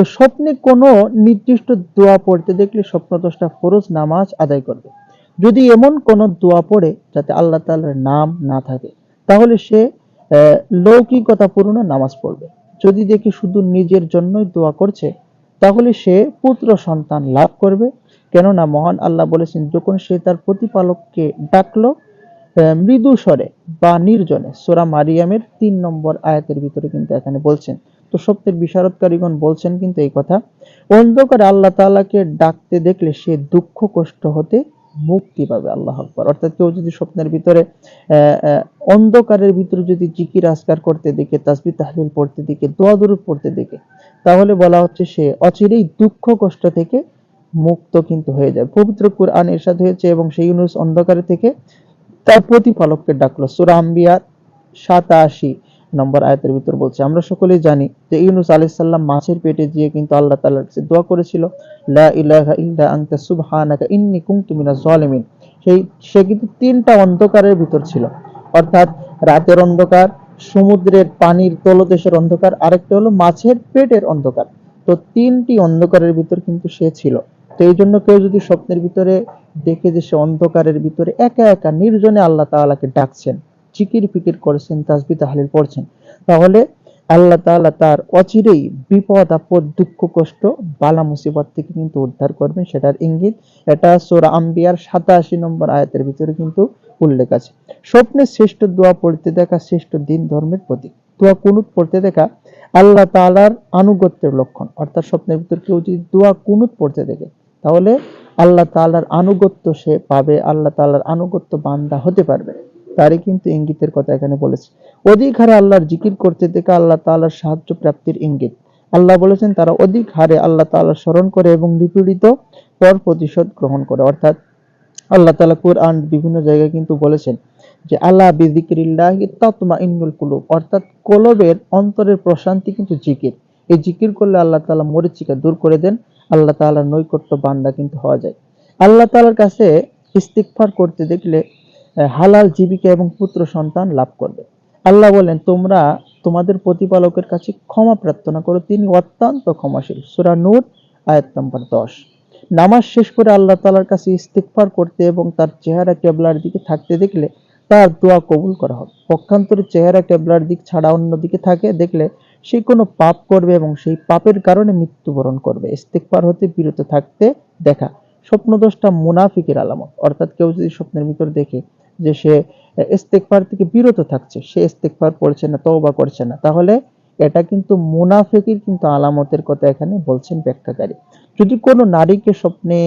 তো স্বপ্নে কোনো নির্দিষ্ট দোয়া পড়তে দেখলে স্বপ্নদোষটা ফরজ নামাজ আদায় করবে। যদি এমন কোনো দোয়া পড়ে যাতে আল্লাহ তাআলার নাম না থাকে তাহলে সে আহ, লৌকিকতাপূর্ণ নামাজ পড়বে। যদি দেখি শুধু নিজের জন্যই দোয়া করছে তাহলে সে পুত্র সন্তান লাভ করবে। কেননা মহান আল্লাহ বলেছেন যখন সে তার প্রতিপালককে ডাকলো মৃদু স্বরে বা নির্জনে সোরা মারিয়ামের তিন নম্বর আয়াতের ভিতরে কিন্তু এখানে বলছেন। তো সত্যের বিশারদকারীগণ বলছেন কিন্তু এই কথা, অন্ধকারে আল্লাহ তাআলাকে ডাকতে দেখলে সে দুঃখ কষ্ট হতে মুক্তি পাবে আল্লাহ আকবার। অর্থাৎ কেউ যদি স্বপ্নের ভিতরে অন্ধকারের ভিতরে যদি জিকির আসকার করতে দেখে তাসবি তাহলিল পড়তে দেখে, দোয়া দরুদ পড়তে দেখে, তাহলে বলা হচ্ছে সে অচিরেই দুঃখ কষ্ট থেকে মুক্ত কিন্তু হয়ে যায়। পবিত্র কুরআন এরশাদ হয়েছে এবং সেই ইউনুস অন্ধকারে থেকে তার প্রতিপালককে ডাকলো। সূরা আম্বিয়ার সাতাশি নম্বর আয়াতের ভিতর বলছে, আমরা সকলেই জানি যে ইউনুস আলাইহিস সালাম মাছের পেটে গিয়ে কিন্তু আল্লাহ তাআলার কাছে দোয়া করেছিল সেই, সে কিন্তু তিনটা অন্ধকারের ভিতর ছিল। অর্থাৎ রাতের অন্ধকার, সমুদ্রের পানির তলদেশের অন্ধকার, আরেকটা হলো মাছের পেটের অন্ধকার। তো তিনটি অন্ধকারের ভিতর কিন্তু সে ছিল। তো এই জন্য কেউ যদি স্বপ্নের ভিতরে দেখে যে সে অন্ধকারের ভিতরে একা একা নির্জনে আল্লাহ তাআলাকে ডাকছেন চিকির ফিকির করছেন তাসবি তাহলিল পড়ছেন, তাহলে আল্লাহ তাআলা তার অচিরেই বিপদ, আপদ, দুঃখ, কষ্ট, বালা, মুসিবত থেকে কিন্তু উদ্ধার করবেন, সেটার ইঙ্গিত এটা সূরা আম্বিয়ার সাতাশি নম্বর আয়াতের ভিতরে কিন্তু উল্লেখ আছে। স্বপ্নে শ্রেষ্ঠ দোয়া পড়তে দেখা শ্রেষ্ঠ দিন ধর্মের প্রতীক। দোয়া কুনুত পড়তে দেখা আল্লাহ তাআলার আনুগত্যের লক্ষণ। অর্থাৎ স্বপ্নের ভিতর কেউ যদি দোয়া কুনুত পড়তে দেখে তাহলে আল্লাহ তাআলার আনুগত্য সে পাবে, আল্লাহ তাআলার আনুগত্য বান্দা হতে পারবে। তারই কিন্তু ইঙ্গিতের কথা এখানে বলেছে। অধিক হারে আল্লাহর জিকির করতে দেখে আল্লাহ তাআলার সাহায্য প্রাপ্তির ইঙ্গিত। আল্লাহ বলেছেন, তারা অধিক হারে আল্লাহ তাআলা স্মরণ করে এবং নিপীড়িত পর প্রতিশোধ গ্রহণ করে। অর্থাৎ আল্লাহ তাআলা কুরআন বিভিন্ন জায়গায় কিন্তু বলেছেন যে, আল্লাহ বিযিকরিল্লাহি তাতমাইন্নুল কুলুব। অর্থাৎ কলবের অন্তরের প্রশান্তি কিন্তু জিকির। এই জিকির করলে আল্লাহ তালা মরিচিকা দূর করে দেন। আল্লাহ তাআলার নৈকট্য বান্দা কিন্তু হওয়া যায়। আল্লাহ তালার কাছে ইস্তিগফার করতে দেখলে হালাল জীবিকা এবং পুত্র সন্তান লাভ করবে। আল্লাহ বলেন, তোমরা তোমাদের প্রতিপালকের কাছে ক্ষমা প্রার্থনা করো। তিনি অত্যন্ত ক্ষমাশীল। সূরা নূর, আয়াত নম্বর দশ। নামাজ শেষ করে আল্লাহ তালার কাছে ইস্তিগফার করতে এবং তার চেহারা কেবলার দিকে থাকতে দেখলে তার দোয়া কবুল করা হবে। পক্ষান্তরে চেহারা কেবলার দিক ছাড়া অন্য দিকে থাকে, দেখলে সে কোনো পাপ করবে এবং সেই পাপের কারণে মৃত্যুবরণ করবে। ইস্তিগফার হতে, বিরত থাকতে দেখা। স্বপ্নদোষটা মুনাফিকের আলামত। অর্থাৎ কেউ যদি স্বপ্নের ভিতর দেখে যে সে ইস্তেকফার থেকে বিরত থাকছে, সে ইস্তেকফার করছে না, তওবা করছে না, তাহলে এটা কিন্তু মুনাফিকের কিন্তু আলামতের কথা এখানে বলছেন ব্যাখ্যাকারী। যদি কোনো নারীকে স্বপ্নে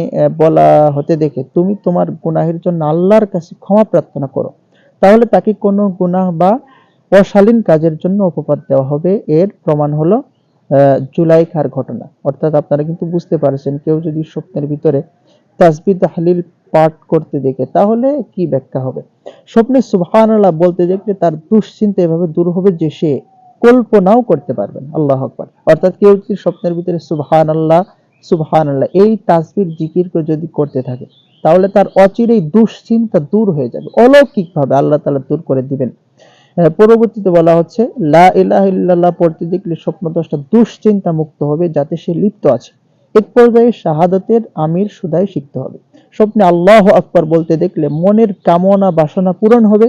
বলা হতে দেখে, তুমি তোমার গুনাহের জন্য আল্লাহর কাছে ক্ষমা প্রার্থনা করো, তাহলে তাকে কোনো গুনাহ বা অশালীন কাজের জন্য উপপাদ দেওয়া হবে। এর প্রমাণ হলো জুলাইখার ঘটনা। অর্থাৎ আপনারা কিন্তু বুঝতে পারছেন, কেউ যদি স্বপ্নের ভিতরে তাসবি তাহলিল পাঠ করতে দেখে, তাহলে কি ব্যাখ্যা হবে? স্বপ্নে সুবহানাল্লাহ বলতে দেখলে তার দুশ্চিন্তা এভাবে দূর হবে যে সে কল্পনাও করতে পারবেন আল্লাহ আকবার। অর্থাৎ কেউ যদি স্বপ্নের ভিতরে সুবহানাল্লাহ সুবহানাল্লাহ, এই তাসবির জিকির করে যদি করতে থাকে, তাহলে তার অচিরেই দুশ্চিন্তা দূর হয়ে যাবে। অলৌকিকভাবে আল্লাহ তাআলা দূর করে দিবেন। পরবর্তীতে বলা হচ্ছে, লা ইলাহা ইল্লাল্লাহ পড়তে দেখলে স্বপ্নদশটা দুশ্চিন্তা মুক্ত হবে যাতে সে লিপ্ত আছে। এক পর্যায়ে শাহাদাতের আমির সুদাই শিখতে হবে। স্বপ্নে আল্লাহ আকবার বলতে দেখলে মনের কামনা বাসনা পূরণ হবে,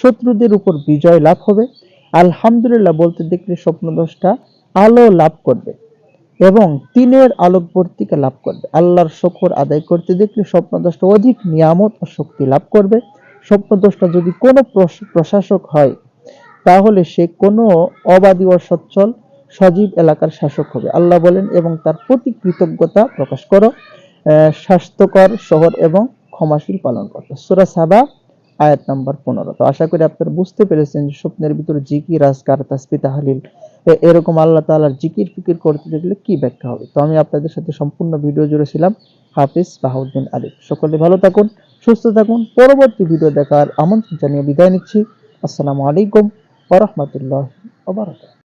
শত্রুদের উপর বিজয় লাভ হবে। আলহামদুলিল্লাহ বলতে দেখলে স্বপ্নদশটা আলো লাভ করবে এবং তিনের আলোকবর্তিকা লাভ করবে। আল্লাহর শকর আদায় করতে দেখলে স্বপ্নদশটা অধিক নিয়ামত ও শক্তি লাভ করবে। স্বপ্নদশটা যদি কোনো প্রশাসক হয়, তাহলে সে কোনো অবাদী ও সচ্ছল সজীব এলাকার শাসক হবে। আল্লাহ বলেন, এবং তার প্রতি কৃতজ্ঞতা প্রকাশ করো। স্বাস্থ্যকর শহর এবং ক্ষমাশীল পালন করো। সুরা সাবা, আয়াত নাম্বার পনেরো। তো আশা করি আপনারা বুঝতে পেরেছেন যে স্বপ্নের ভিতরে জিকির, আজকার তাসবি তাহলিল এরকম আল্লাহ তাআলার জিকির, ফিকির করতে দেখলে কি ব্যাখ্যা হবে? তো আমি আপনাদের সাথে সম্পূর্ণ ভিডিও জুড়ে ছিলাম হাফিজ বাহাউদ্দিন আলিফ। সকলে ভালো থাকুন। সুস্থ থাকুন। পরবর্তী ভিডিও দেখার আমন্ত্রণ জানিয়ে বিদায় নিচ্ছি। আসসালামু আলাইকুম ওয়া রাহমাতুল্লাহি ওয়া বারাকাতুহু।